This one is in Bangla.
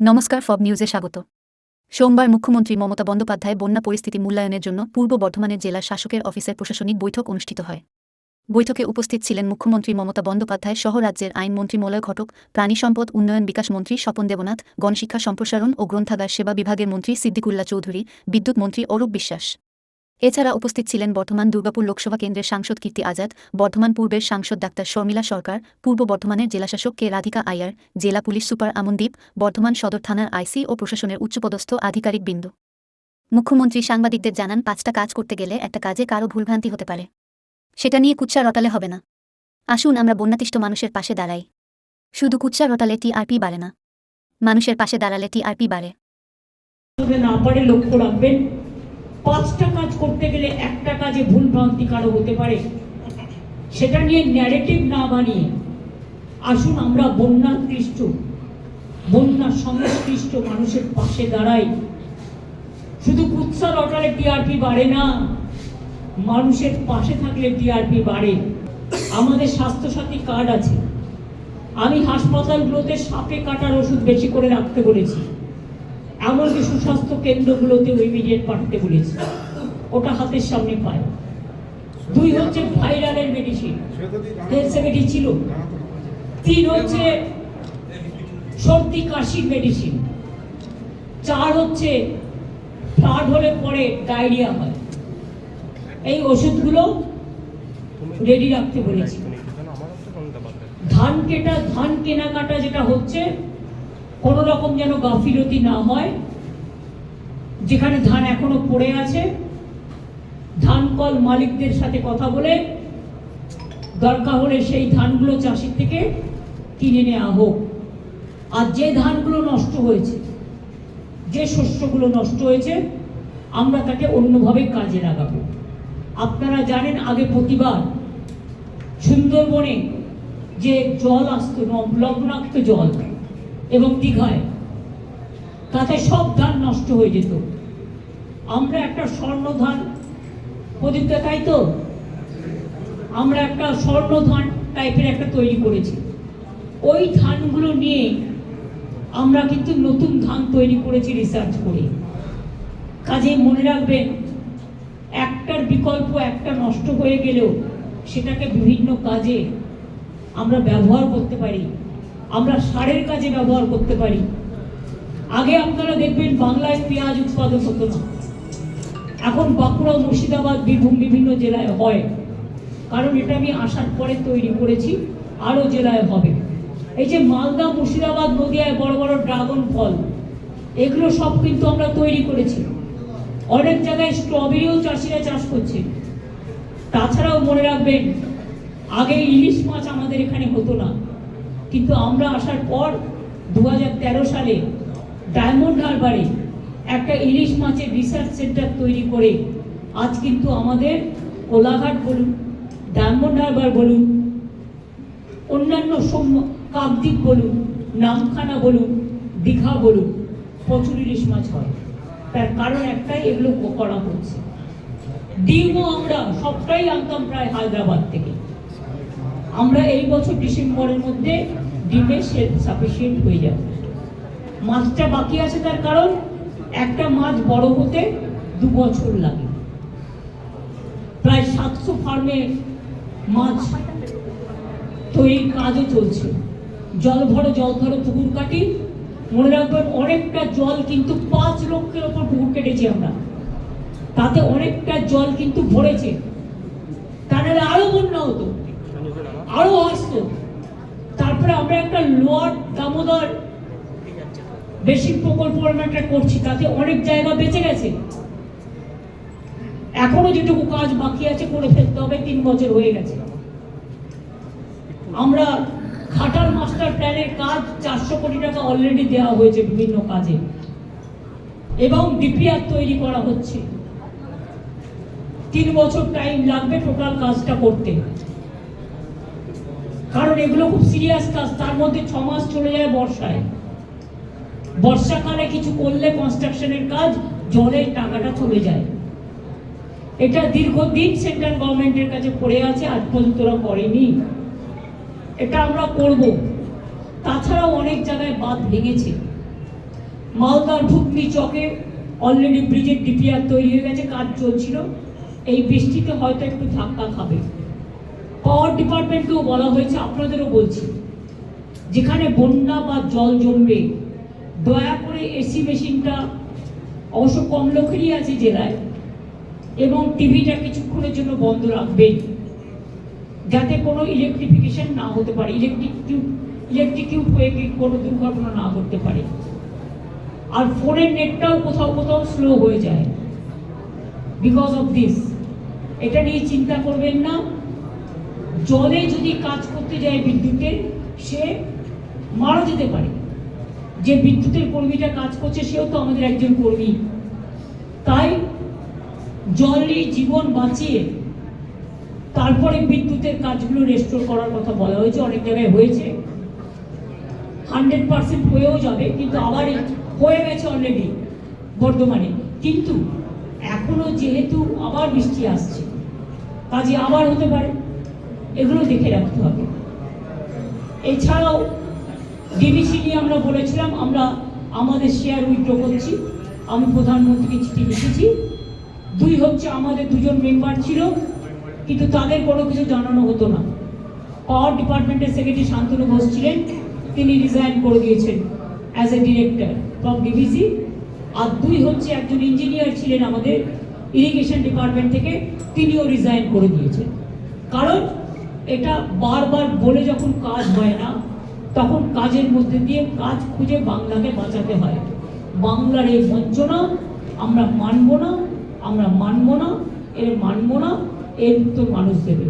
নমস্কার, ফব নিউজে স্বাগত। সোমবার মুখ্যমন্ত্রী মমতা বন্দ্যোপাধ্যায় বন্যা পরিস্থিতি মূল্যায়নের জন্য পূর্ব বর্ধমানের জেলা শাসকের অফিসের প্রশাসনিক বৈঠক অনুষ্ঠিত হয়। বৈঠকে উপস্থিত ছিলেন মুখ্যমন্ত্রী মমতা বন্দ্যোপাধ্যায় সহ রাজ্যের আইনমন্ত্রী মলয় ঘটক, প্রাণী সম্পদ উন্নয়ন বিকাশ মন্ত্রী স্বপন দেবনাথ, গণশিক্ষা সম্প্রসারণ ও গ্রন্থাগার সেবা বিভাগের মন্ত্রী সিদ্দিকুল্লা চৌধুরী, বিদ্যুৎ মন্ত্রী অরূপ বিশ্বাস। এছাড়া উপস্থিত ছিলেন বর্ধমান দুর্গাপুর লোকসভা কেন্দ্রের সাংসদ কীর্তি আজাদ, বর্ধমান পূর্বের সাংসদ ডাক্তার শর্মিলা সরকার, পূর্ব বর্ধমানের জেলাশাসক কে রাধিকা আয়ার, জেলা পুলিশ সুপার আমনদীপ, বর্ধমান সদর থানার আইসি ও প্রশাসনের উচ্চপদস্থ আধিকারিক বিন্দু। মুখ্যমন্ত্রী সাংবাদিকদের জানান, পাঁচটা কাজ করতে গেলে একটা কাজে কারও ভুলভ্রান্তি হতে পারে। সেটা নিয়ে কুচ্চা রটালে হবে না। আসুন আমরা বন্যাতিষ্ঠ মানুষের পাশে দাঁড়াই। শুধু কুচ্চা রটালে টিআরপি বাড়ে না। মানুষের পাশে দাঁড়ালে টিআরপি বাড়ে। না পারে লক্ষ্য রাখবেন পাঁচটা কাজ করতে গেলে একটা কাজে ভুল ভ্রান্তি কারও হতে পারে? সেটা নিয়ে ন্যারেটিভ না বানিয়ে, আসুন আমরা বন্যার কৃষ্ট বন্যার সংশ্লিষ্ট মানুষের পাশে দাঁড়াই। শুধু কুৎসা লটারে টিআরপি বাড়ে না, মানুষের পাশে থাকলে টিআরপি বাড়ে। আমাদের স্বাস্থ্যসাথী কার্ড আছে। আমি হাসপাতালগুলোতে সাপে কাটার ওষুধ বেশি করে রাখতে বলেছি। এমনকি সুস্বাস্থ্য কেন্দ্রগুলোতে ইমিডিয়েট পাঠাতে বলেছি। ওটা হাতের সামনে পায়। দুই হচ্ছে ভাইরালের মেডিসিন হেলথ সেক্রেটারি ছিল। তিন হচ্ছে সর্দি কাশির মেডিসিন চার হচ্ছে ফ্লাড হলে পরে ডায়রিয়া হয়। এই ওষুধগুলো রেডি রাখতে বলেছি। ধান কেটা ধান কেনাকাটা যেটা হচ্ছে কোন রকম যেন গাফিলতি না হয়। যেখানে ধান এখনও পড়ে আছে, ধান কল মালিকদের সাথে কথা বলে, দরকার হলে সেই ধানগুলো চাষির থেকে কিনে নেওয়া হোক। আর যে ধানগুলো নষ্ট হয়েছে, যে শস্যগুলো নষ্ট হয়েছে, আমরা তাকে অন্যভাবে কাজে লাগাবো। আপনারা জানেন, আগে প্রতিবার সুন্দরবনে যে জল আসতো লবণাক্ত জল। এবং দীঘায়। তাতে সব ধান নষ্ট হয়ে যেত। আমরা একটা স্বর্ণ ধান প্রদীপটা তাই তো? আমরা একটা স্বর্ণ ধান টাইপের একটা তৈরি করেছি। ওই ধানগুলো নিয়ে আমরা কিন্তু নতুন ধান তৈরি করেছি রিসার্চ করে। কাজে মনে রাখবেন, একটার বিকল্প একটা নষ্ট হয়ে গেলেও সেটাকে বিভিন্ন কাজে আমরা ব্যবহার করতে পারি। আমরা সারের কাজে ব্যবহার করতে পারি। আগে আপনারা দেখবেন বাংলায় পেঁয়াজ উৎপাদন হতো না। এখন বাঁকুড়া, মুর্শিদাবাদ, বীরভূম বিভিন্ন জেলায় হয়। কারণ এটা আমি আসার পরে তৈরি করেছি, আরও জেলায় হবে। এই যে মালদা, মুর্শিদাবাদ নদিয়ায় বড় বড় ড্রাগন ফল, এগুলো সব কিন্তু আমরা তৈরি করেছি। অনেক জায়গায় স্ট্রবেরিও চাষিরা চাষ করছে। তাছাড়াও মনে রাখবেন, আগে ইলিশ মাছ আমাদের এখানে হতো না। কিন্তু আমরা আসার পর দু হাজার তেরো সালে ডায়মন্ড হারবারে একটা ইলিশ মাছের রিসার্চ সেন্টার তৈরি করে আজ কিন্তু আমাদের কোলাঘাট বলুন, ডায়মন্ড হারবার বলুন, অন্যান্য সম- কাকদ্বীপ বলুন, নামখানা বলুন, দীঘা বলুন, প্রচুর ইলিশ মাছ হয়। তার কারণ একটাই, এগুলো করা হচ্ছে। ডিমও আমরা সবটাই আনতাম প্রায় হায়দ্রাবাদ থেকে। আমরা এই বছর ডিসেম্বরের মধ্যে ডিমে সাফিসিয়েন্ট হয়ে যাব। মাছটা বাকি আছে তার কারণ একটা মাছ বড় হতে দু বছর লাগে। প্রায় সাতশো ফার্মে মাছ তৈরির কাজও চলছে। জল ভরো জল ধরো, পুকুর কাটি। মনে রাখবেন অনেকটা জল কিন্তু পাঁচ লক্ষের ওপর পুকুর কেটেছি আমরা। তাতে অনেকটা জল কিন্তু ভরেছে। তা নাহলে আরও বন্যা হতো। আরও আসতো। তারপরে আমরা একটা লোয়ার দামোদর বেশি প্রকল্প আমরা একটা করছি, তাতে অনেক জায়গা বেঁচে গেছে। এখনও যেটুকু কাজ বাকি আছে করে ফেলতে হবে, তিন বছর হয়ে গেছে। আমরা খাটাল মাস্টার প্ল্যানের কাজ চারশো কোটি টাকা অলরেডি দেওয়া হয়েছে বিভিন্ন কাজে। এবং ডিপিআর তৈরি করা হচ্ছে। তিন বছর টাইম লাগবে টোটাল কাজটা করতে। কারণ এগুলো খুব সিরিয়াস কাজ, তার মধ্যে ছ মাস চলে যায় বর্ষায়। বর্ষাকালে কিছু করলে কনস্ট্রাকশনের কাজ, জলের টাকাটা চলে যায়। এটা দীর্ঘদিন সেন্ট্রাল গভর্নমেন্টের কাছে পড়ে আছে, আজ পর্যন্ত ওরা করেনি। এটা আমরা করব। তাছাড়াও অনেক জায়গায় বাঁধ ভেঙেছে। মালদার ভুতনি চকে অলরেডি ব্রিজের ডিপিআর তৈরি হয়ে গেছে, কাজ চলছিল। এই বৃষ্টিতে হয়তো একটু ধাক্কা খাবে। পাওয়ার ডিপার্টমেন্টকেও বলা হয়েছে, আপনাদেরও বলছি। যেখানে বন্যা বা জল জমবে, দয়া করে এসি মেশিনটা অবশ্য কম লোকেরই আছে জেলায়, এবং টিভিটা কিছুক্ষণের জন্য বন্ধ রাখবেন, যাতে কোনো ইলেকট্রিফিকেশন না হতে পারে ইলেকট্রিক ইলেকট্রিকিউট হয়ে কি কোনো দুর্ঘটনা না ঘটতে পারে। আর ফোনের নেটটাও কোথাও কোথাও স্লো হয়ে যায়। বিকজ অফ দিস এটা নিয়ে চিন্তা করবেন না। জলে যদি কাজ করতে যায় বিদ্যুতের সে মারা যেতে পারে। যে বিদ্যুতের কর্মীটা কাজ করছে, সেও তো আমাদের একজন কর্মী। তাই জলে জীবন বাঁচিয়ে তারপরে বিদ্যুতের কাজগুলো রেস্টোর করার কথা বলা হয়েছে, অনেক জায়গায় হয়েছে। হান্ড্রেড পার্সেন্ট হয়েও যাবে, কিন্তু আবার হয়ে গেছে অলরেডি বর্ধমানে কিন্তু এখনও যেহেতু আবার বৃষ্টি আসছে, কাজে আবার হতে পারে। এগুলো দেখে রাখতে হবে। এছাড়াও ডিবিসি নিয়ে আমরা বলেছিলাম, আমরা আমাদের শেয়ার উইথড্র করছি। আমি প্রধানমন্ত্রীকে চিঠি লিখেছি। দুই হচ্ছে আমাদের দুজন মেম্বার ছিল, কিন্তু তাদের কোনো কিছু জানানো হতো না। পাওয়ার ডিপার্টমেন্টের সেক্রেটারি শান্তনু ঘোষ ছিলেন, তিনি রিজাইন করে দিয়েছেন as a director from DBC আর দুই হচ্ছে একজন ইঞ্জিনিয়ার ছিলেন আমাদের ইরিগেশন ডিপার্টমেন্ট থেকে, তিনিও রিজাইন করে দিয়েছেন। কারণ এটা বারবার বলে যখন কাজ হয় না, তখন কাজের মধ্যে দিয়ে কাজ খুঁজে বাংলাকে বাঁচাতে হয়। বাংলার এই বঞ্চনা আমরা মানব না, আমরা মানব না, এর মানব না, এর উত্তর মানুষ দেবে।